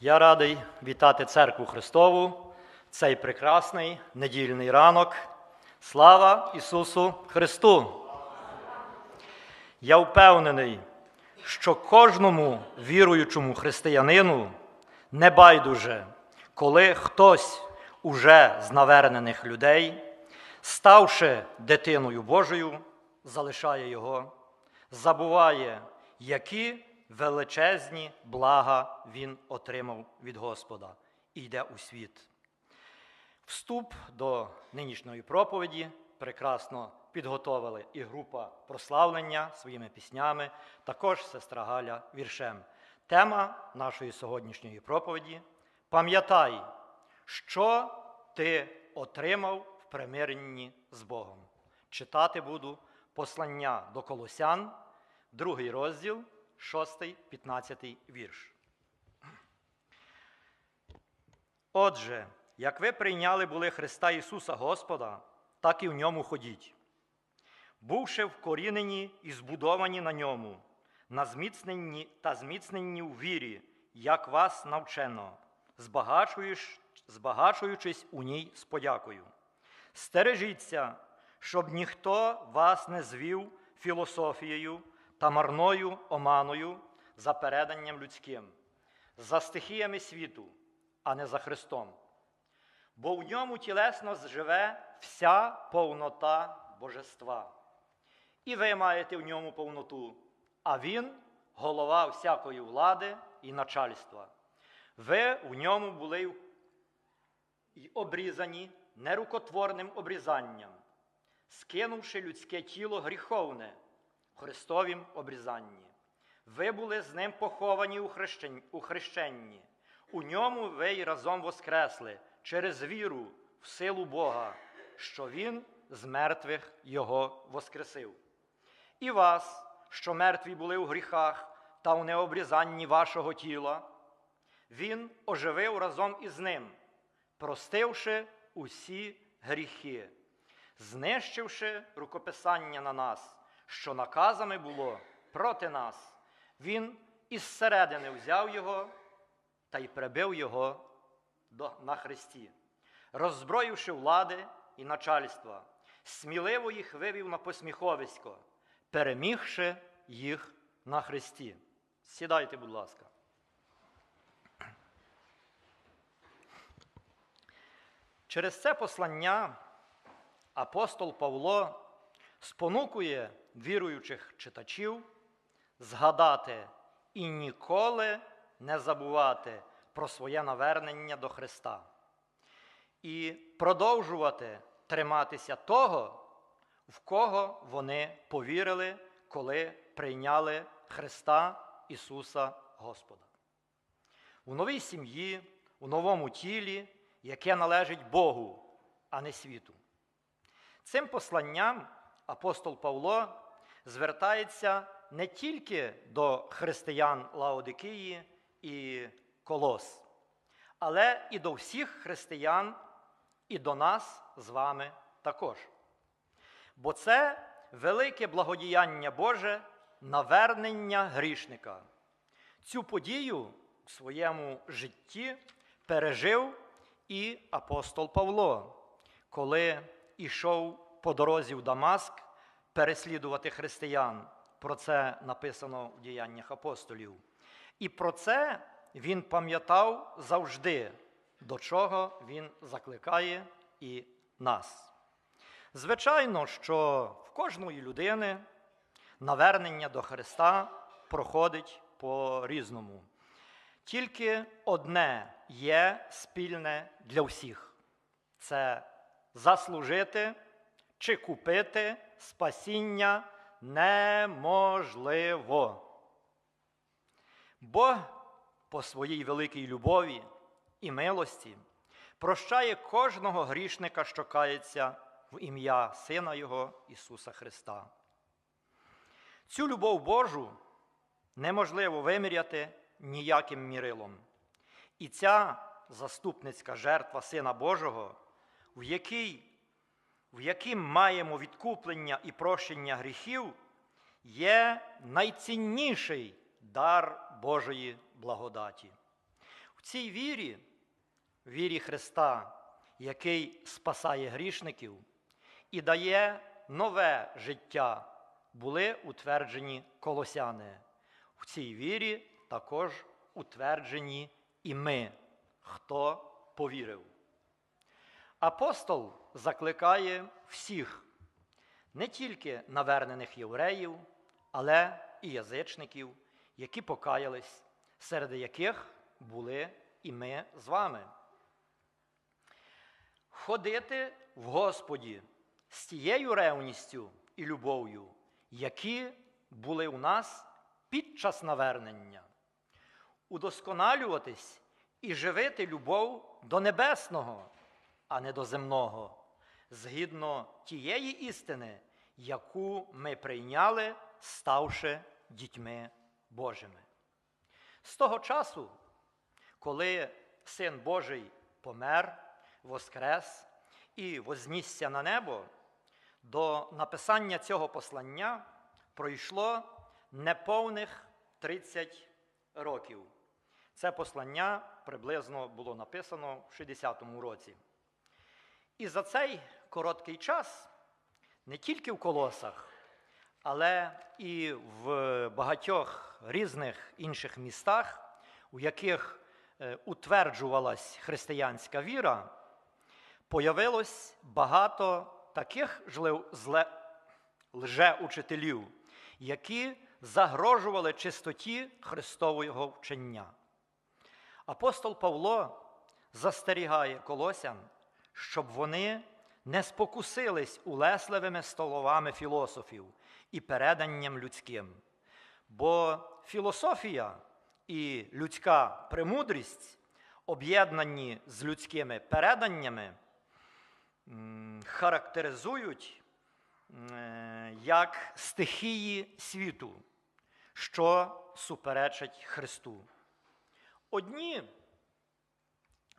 Я радий вітати церкву Христову, цей прекрасний недільний ранок. Слава Ісусу Христу! Я впевнений, що кожному віруючому християнину не байдуже, коли хтось уже з навернених людей, ставши дитиною Божою, залишає його, забуває, які величезні блага він отримав від Господа і йде у світ. Вступ до нинішньої проповіді прекрасно підготовили і група прославлення своїми піснями, також сестра Галя віршем. Тема нашої сьогоднішньої проповіді Пам'ятай, що ти отримав в примиренні з Богом. Читати буду послання до Колосян, другий розділ, 6, 15 вірш. Отже, як ви прийняли були Христа Ісуса Господа, так і в ньому ходіть, бувши вкорінені і збудовані на ньому, на зміцненні та зміцненні в вірі, як вас навчено, збагачуючись у ній з подякою. Стережіться, щоб ніхто вас не звів філософією та марною оманою за переданням людським, за стихіями світу, а не за Христом. Бо в ньому тілесно живе вся повнота божества. І ви маєте в ньому повноту, а Він голова всякої влади і начальства. Ви в ньому були й обрізані нерукотворним обрізанням, скинувши людське тіло гріховне Христовім обрізанні. Ви були з ним поховані у хрещенні. У ньому ви й разом воскресли через віру в силу Бога, що Він з мертвих Його воскресив. І вас, що мертві були у гріхах та у необрізанні вашого тіла, Він оживив разом із ним, простивши усі гріхи, знищивши рукописання на нас, що наказами було проти нас. Він із середини взяв його та й прибив його на хресті, роззброївши влади і начальства, сміливо їх вивів на посміховисько, перемігши їх на хресті. Сідайте, будь ласка. Через це послання апостол Павло спонукує віруючих читачів згадати і ніколи не забувати про своє навернення до Христа і продовжувати триматися того, в кого вони повірили, коли прийняли Христа Ісуса Господа. У новій сім'ї, у новому тілі, яке належить Богу, а не світу. Цим посланням апостол Павло звертається не тільки до християн Лаодикії і Колос, але і до всіх християн, і до нас з вами також. Бо це велике благодіяння Боже навернення грішника. Цю подію в своєму житті пережив і апостол Павло, коли йшов по дорозі в Дамаск переслідувати християн. Про це написано в діяннях апостолів. І про це він пам'ятав завжди, до чого він закликає і нас. Звичайно, що в кожної людини навернення до Христа проходить по-різному. Тільки одне є спільне для всіх це заслужити чи купити спасіння неможливо. Бог по своїй великій любові і милості прощає кожного грішника, що кається в ім'я Сина Його Ісуса Христа. Цю любов Божу неможливо виміряти ніяким мірилом. І ця заступницька жертва Сина Божого, в якій в яким маємо відкуплення і прощення гріхів, є найцінніший дар Божої благодаті. В цій вірі, вірі Христа, який спасає грішників і дає нове життя, були утверджені колосяни. В цій вірі також утверджені і ми, хто повірив. Апостол закликає всіх, не тільки навернених євреїв, але і язичників, які покаялись, серед яких були і ми з вами. Ходити в Господі з тією ревністю і любов'ю, які були у нас під час навернення, удосконалюватись і живити любов до небесного, а не до земного, згідно тієї істини, яку ми прийняли, ставши дітьми Божими. З того часу, коли Син Божий помер, воскрес і вознісся на небо, до написання цього послання пройшло неповних 30 років. Це послання приблизно було написано в 60-му році. І за цей короткий час не тільки в колосах, але і в багатьох різних інших містах, у яких е, утверджувалась християнська віра, появилось багато таких лжеучителів, які загрожували чистоті Христового вчення. Апостол Павло застерігає колосян, щоб вони не спокусились улесливими столовами філософів і переданням людським. Бо філософія і людська премудрість, об'єднані з людськими переданнями, характеризують е, як стихії світу, що суперечать Христу. Одні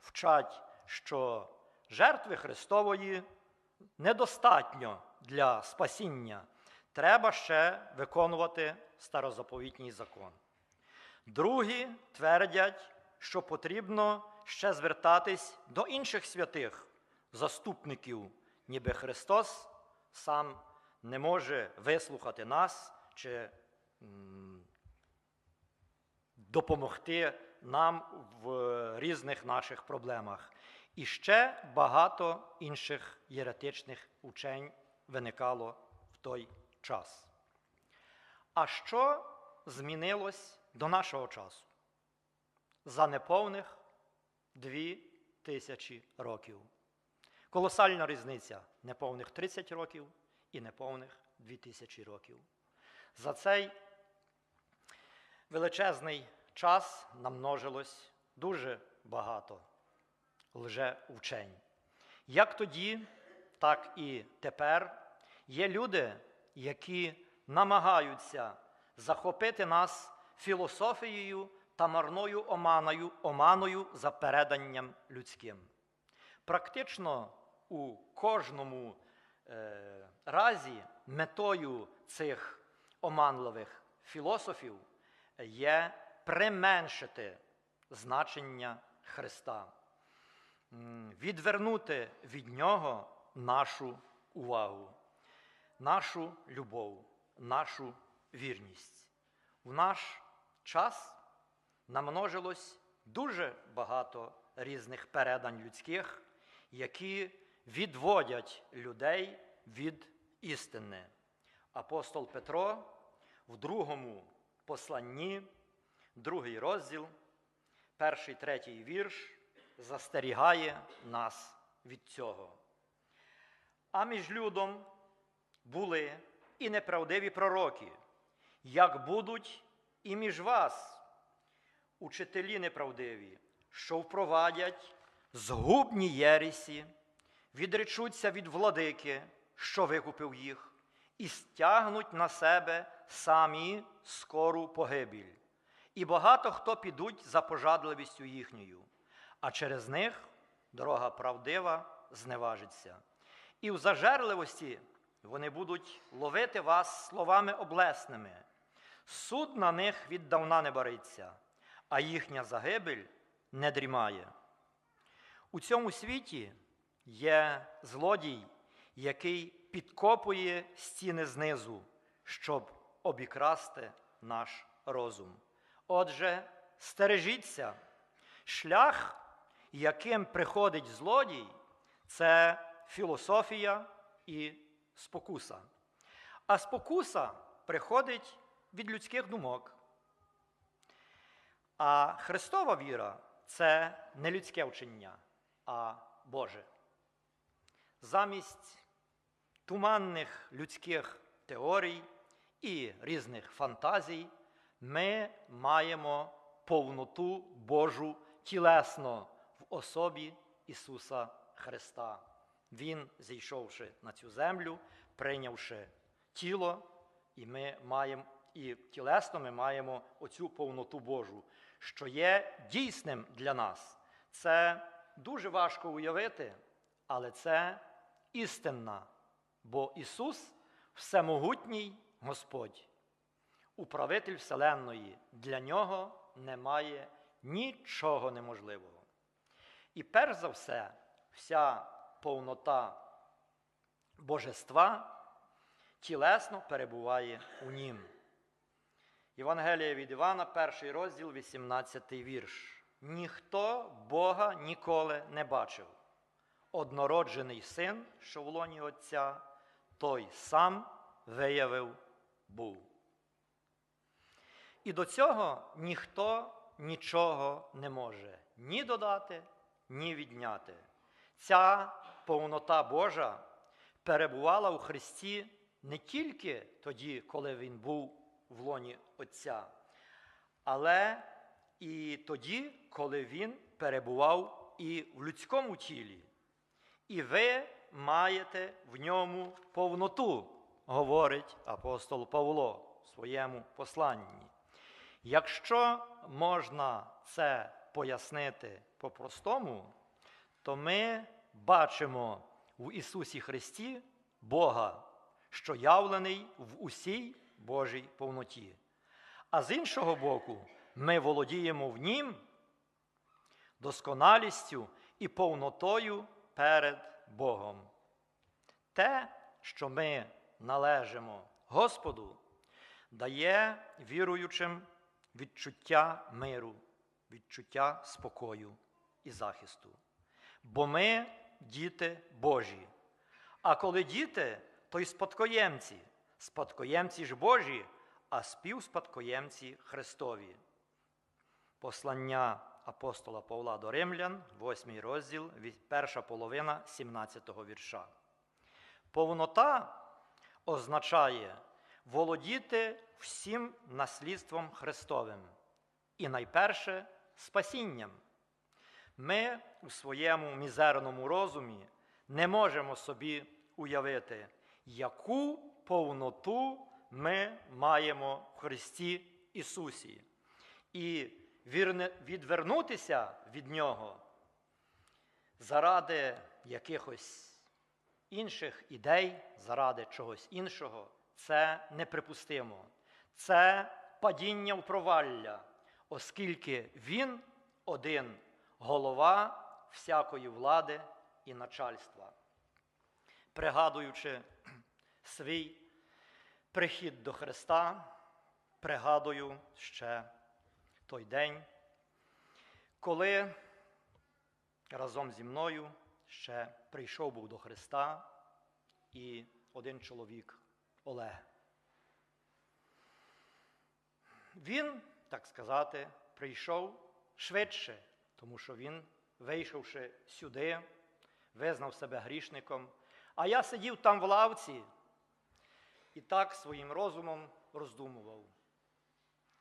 вчать, що жертви Христової недостатньо для спасіння, треба ще виконувати старозаповітній закон. Другі твердять, що потрібно ще звертатись до інших святих заступників, ніби Христос сам не може вислухати нас чи допомогти нам в різних наших проблемах. І ще багато інших єретичних учень виникало в той час. А що змінилось до нашого часу? За неповних дві тисячі років. Колосальна різниця неповних 30 років і неповних 2000 років. За цей величезний час намножилось дуже багато лжеучень. Як тоді, так і тепер є люди, які намагаються захопити нас філософією та марною оманою, оманою за переданням людським. Практично у кожному е, разі метою цих оманливих філософів є применшити значення Христа, відвернути від Нього нашу увагу, нашу любов, нашу вірність. В наш час намножилось дуже багато різних передань людських, які відводять людей від істини. Апостол Петро в другому посланні, другий розділ, перший третій вірш, застерігає нас від цього. А між людом були і неправдиві пророки, як будуть і між вас учителі неправдиві, що впровадять згубні єресі, відречуться від владики, що викупив їх, і стягнуть на себе самі скору погибіль. І багато хто підуть за пожадливістю їхньою, а через них дорога правдива зневажиться. І в зажерливості вони будуть ловити вас словами облесними. Суд на них віддавна не бариться, а їхня загибель не дрімає. У цьому світі є злодій, який підкопує стіни знизу, щоб обікрасти наш розум. Отже, стережіться, шлях, яким приходить злодій, це філософія і спокуса. А спокуса приходить від людських думок. А Христова віра це не людське вчення, а Боже. Замість туманних людських теорій і різних фантазій ми маємо повноту Божу тілесно особі Ісуса Христа. Він, зійшовши на цю землю, прийнявши тіло, і ми маємо, і тілесно ми маємо оцю повноту Божу, що є дійсним для нас. Це дуже важко уявити, але це істинна, бо Ісус всемогутній Господь, управитель Вселенної, для нього немає нічого неможливого. І перш за все, вся повнота Божества тілесно перебуває у Нім. Євангелія від Івана, перший розділ, 18 вірш. Ніхто Бога ніколи не бачив. Однороджений син, що в лоні Отця, той сам виявив був. І до цього ніхто нічого не може ні додати, ні відняти. Ця повнота Божа перебувала у Христі не тільки тоді, коли Він був в лоні Отця, але і тоді, коли Він перебував і в людському тілі. І ви маєте в ньому повноту, говорить апостол Павло в своєму посланні. Якщо можна це пояснити по-простому, то ми бачимо в Ісусі Христі Бога, що явлений в усій Божій повноті. А з іншого боку, ми володіємо в Нім досконалістю і повнотою перед Богом. Те, що ми належимо Господу, дає віруючим відчуття миру, відчуття спокою і захисту. Бо ми діти Божі. А коли діти, то й спадкоємці, спадкоємці ж Божі, а співспадкоємці Христові. Послання апостола Павла до Римлян, 8 розділ, перша половина 17 вірша. Повнота означає володіти всім наслідством Христовим і найперше спасінням. Ми у своєму мізерному розумі не можемо собі уявити, яку повноту ми маємо в Христі Ісусі. І відвернутися від Нього заради якихось інших ідей, заради чогось іншого, це неприпустимо. Це падіння в провалля, оскільки Він один голова всякої влади і начальства. Пригадуючи свій прихід до Христа, пригадую ще той день, коли разом зі мною ще прийшов був до Христа і один чоловік Олег. Він, так сказати, прийшов швидше, тому що він, вийшовши сюди, визнав себе грішником. А я сидів там в лавці і так своїм розумом роздумував.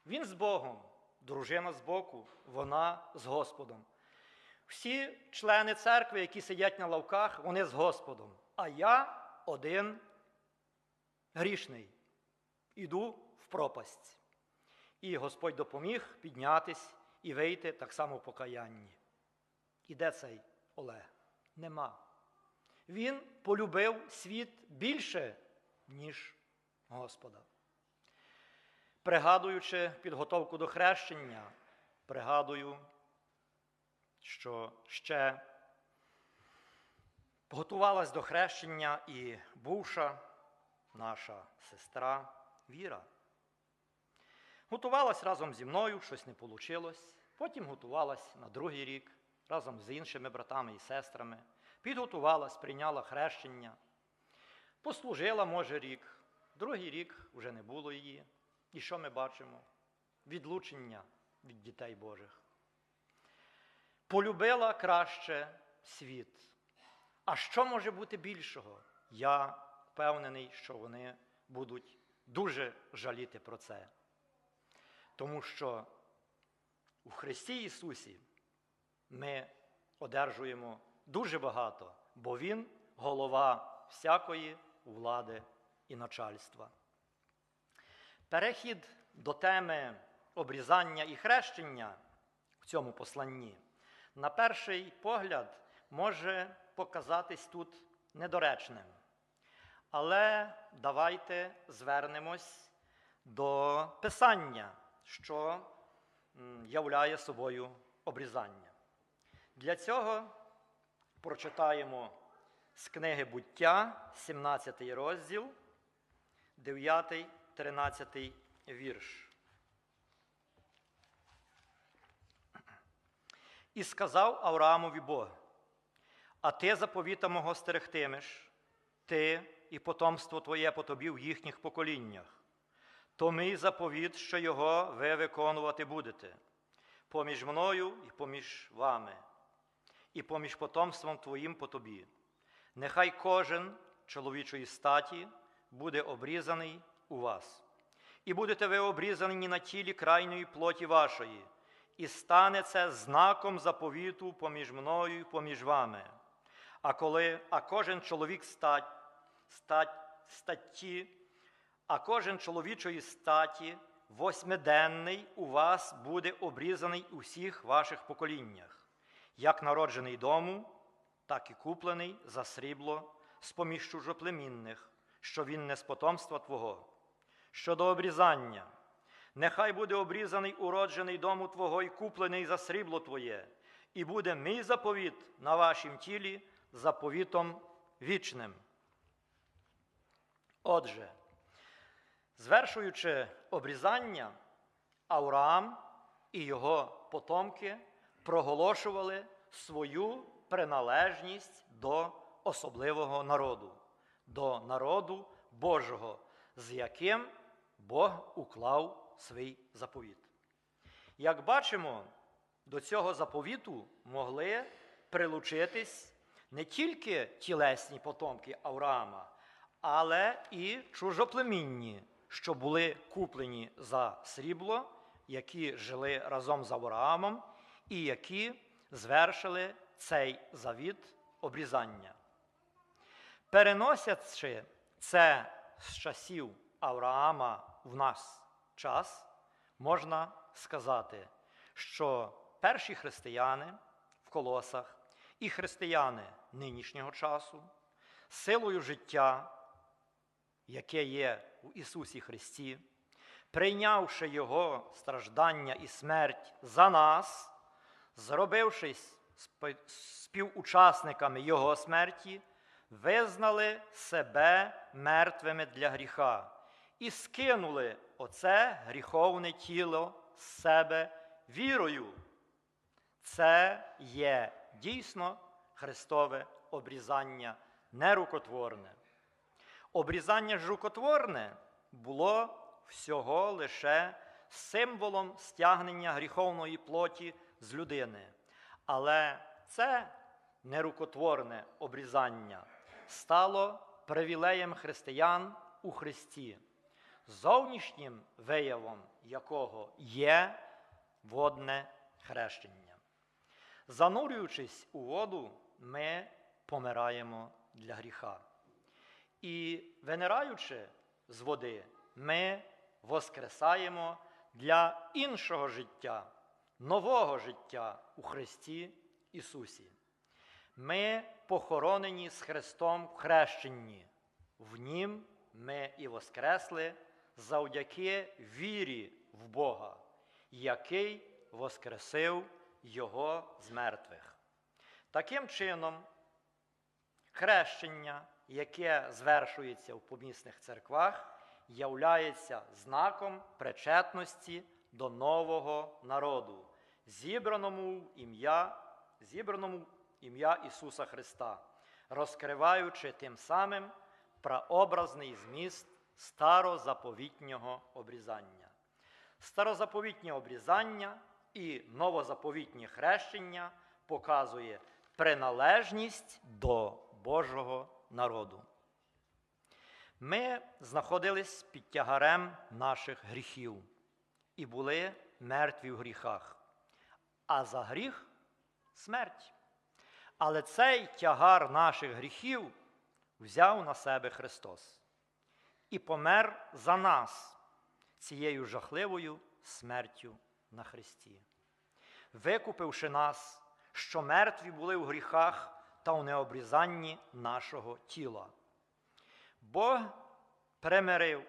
Він з Богом, дружина з боку, вона з Господом. Всі члени церкви, які сидять на лавках, вони з Господом. А я один грішний. Іду в пропасть. І Господь допоміг піднятись і вийти так само в покаянні. І де цей Олег? Нема. Він полюбив світ більше, ніж Господа. Пригадуючи підготовку до хрещення, пригадую що ще готувалась до хрещення і бувша наша сестра Віра. Готувалась разом зі мною, щось не вийшло. Потім готувалась на другий рік разом з іншими братами і сестрами. Підготувалась, прийняла хрещення. Послужила, може, рік. Другий рік вже не було її. І що ми бачимо? Відлучення від дітей Божих. Полюбила краще світ. А що може бути більшого? Я впевнений, що вони будуть дуже жаліти про це. Тому що у Христі Ісусі ми одержуємо дуже багато, бо Він голова всякої влади і начальства. Перехід до теми обрізання і хрещення в цьому посланні, на перший погляд, може показатись тут недоречним. Але давайте звернемось до Писання, що являє собою обрізання. Для цього прочитаємо з книги буття, 17 розділ, 9, 13 вірш. І сказав Авраамові Бог, а ти заповіта мого стерегтимеш, ти і потомство твоє по тобі в їхніх поколіннях, то мій заповіт, що його ви виконувати будете, поміж мною і поміж вами, і поміж потомством твоїм по тобі. Нехай кожен чоловічої статі буде обрізаний у вас, і будете ви обрізані на тілі крайньої плоті вашої, і стане це знаком заповіту поміж мною і поміж вами. А коли, а кожен чоловік стать, стать, статті, а кожен чоловічої статі восьмиденний у вас буде обрізаний у всіх ваших поколіннях, як народжений дому, так і куплений за срібло з поміж чужоплемінних, що він не з потомства Твого. Щодо обрізання, нехай буде обрізаний уроджений дому Твого і куплений за срібло Твоє, і буде мій заповіт на вашім тілі заповітом вічним. Отже, звершуючи обрізання, Авраам і його потомки проголошували свою приналежність до особливого народу, до народу Божого, з яким Бог уклав свій заповіт. Як бачимо, до цього заповіту могли прилучитись не тільки тілесні потомки Авраама, але і чужоплемінні, що були куплені за срібло, які жили разом з Авраамом, і які звершили цей завіт обрізання. Переносячи це з часів Авраама в нас час, можна сказати, що перші християни в колосах і християни нинішнього часу, силою життя, яке є у Ісусі Христі, прийнявши Його страждання і смерть за нас, зробившись співучасниками Його смерті, визнали себе мертвими для гріха і скинули оце гріховне тіло з себе вірою. Це є дійсно Христове обрізання нерукотворне. Обрізання ж рукотворне було всього лише символом стягнення гріховної плоті з людини. Але це нерукотворне обрізання стало привілеєм християн у Христі, зовнішнім виявом якого є водне хрещення. Занурюючись у воду, ми помираємо для гріха. І винираючи з води, ми воскресаємо для іншого життя, нового життя у Христі Ісусі. Ми похоронені з Христом в хрещенні, в Нім ми і воскресли завдяки вірі в Бога, який воскресив Його з мертвих. Таким чином, хрещення, яке звершується в помісних церквах, являється знаком причетності до нового народу, зібраному ім'я, зібраному ім'я Ісуса Христа, розкриваючи тим самим прообразний зміст старозаповітнього обрізання. Старозаповітнє обрізання і новозаповітнє хрещення показує приналежність до Божого народу. Ми знаходились під тягарем наших гріхів і були мертві в гріхах, а за гріх смерть. Але цей тягар наших гріхів взяв на себе Христос і помер за нас цією жахливою смертю на Христі, викупивши нас, що мертві були в гріхах та у необрізанні нашого тіла. Бог примирив,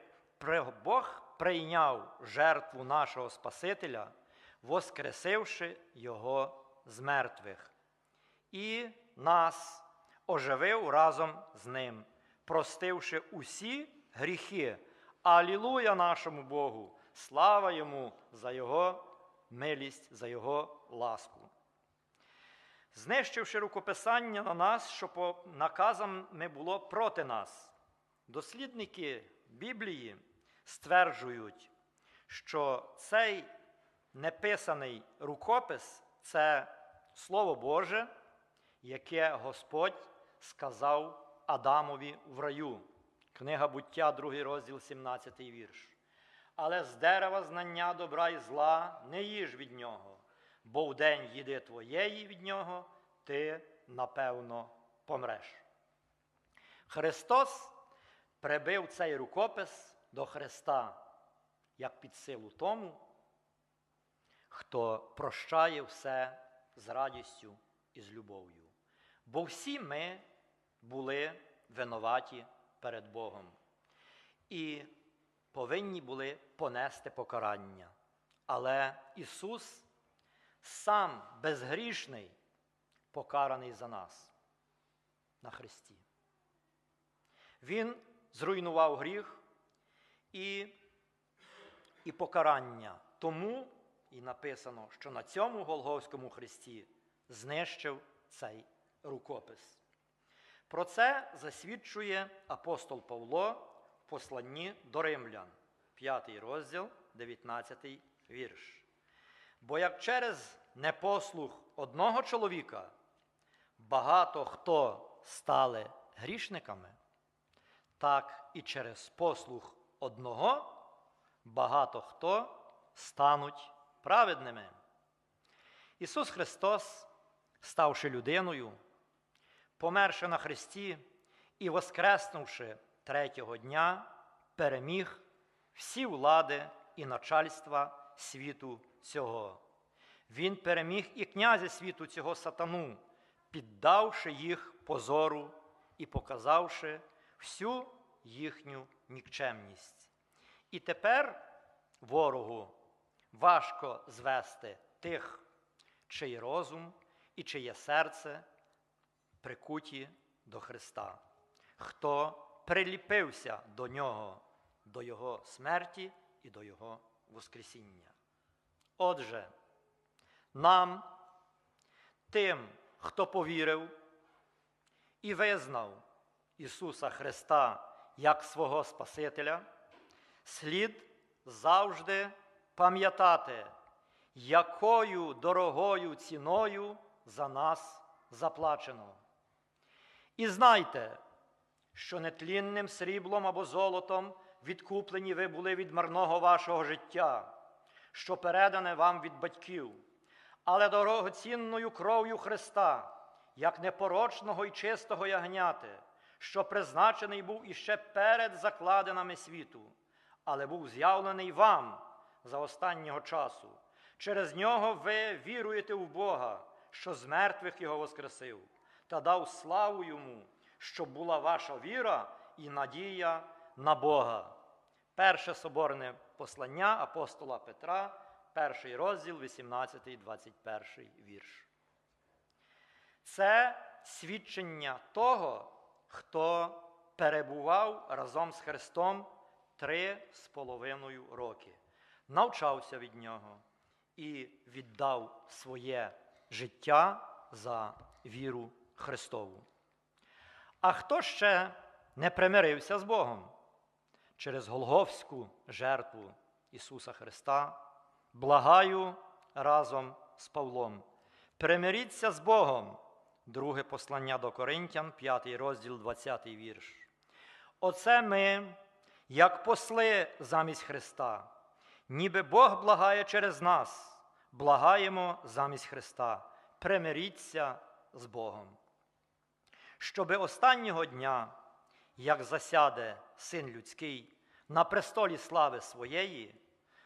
Бог прийняв жертву нашого Спасителя, воскресивши Його з мертвих, і нас оживив разом з ним, простивши усі гріхи. Алілуя нашому Богу! Слава Йому за Його милість, за Його ласку. Знищивши рукописання на нас, що по наказам не було проти нас. Дослідники Біблії стверджують, що цей неписаний рукопис це Слово Боже, яке Господь сказав Адамові в раю. Книга буття, 2 розділ, 17 вірш. Але з дерева знання добра і зла не їж від нього, бо в день їди твоєї від нього, ти напевно помреш. Христос прибив цей рукопис до Христа, як під силу тому, хто прощає все з радістю і з любов'ю. Бо всі ми були винуваті перед Богом і повинні були понести покарання. Але Ісус сам безгрішний, покараний за нас на Христі. Він зруйнував гріх і, і покарання. Тому і написано, що на цьому Голговському Христі знищив цей рукопис. Про це засвідчує апостол Павло в посланні до римлян, 5 розділ, 19 вірш. Бо як через непослух одного чоловіка багато хто стали грішниками, так і через послух одного багато хто стануть праведними. Ісус Христос, ставши людиною, померши на Христі і воскреснувши третього дня, переміг всі влади і начальства світу цього. Він переміг і князя світу цього сатану, піддавши їх позору і показавши всю їхню нікчемність. І тепер ворогу важко звести тих, чий розум і чиє серце прикуті до Христа, хто приліпився до Нього, до Його смерті і до Його Воскресіння. Отже, нам, тим, хто повірив і визнав Ісуса Христа як свого Спасителя, слід завжди пам'ятати, якою дорогою ціною за нас заплачено. І знайте, що нетлінним сріблом або золотом відкуплені ви були від марного вашого життя, що передане вам від батьків, але дорогоцінною кров'ю Христа, як непорочного і чистого ягняти, що призначений був іще перед закладинами світу, але був з'явлений вам за останнього часу. Через нього ви віруєте в Бога, що з мертвих його воскресив, та дав славу йому, щоб була ваша віра і надія на Бога. Перше соборне послання апостола Петра, перший розділ, 18-21 вірш. Це свідчення того, хто перебував разом з Христом три з половиною роки, навчався від нього і віддав своє життя за віру Христову. А хто ще не примирився з Богом через Голговську жертву Ісуса Христа, благаю разом з Павлом. Примиріться з Богом. Друге послання до Коринтян, 5 розділ, 20 вірш. Оце ми, як посли замість Христа, ніби Бог благає через нас, благаємо замість Христа. Примиріться з Богом. Щоби останнього дня, як засяде Син Людський на престолі слави своєї,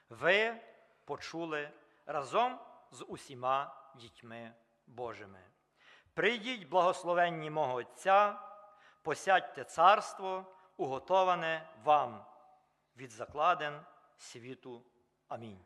ви почули разом з усіма дітьми Божими. Прийдіть, благословенні мого Отця, посядьте царство, уготоване вам від закладен світу. Амінь.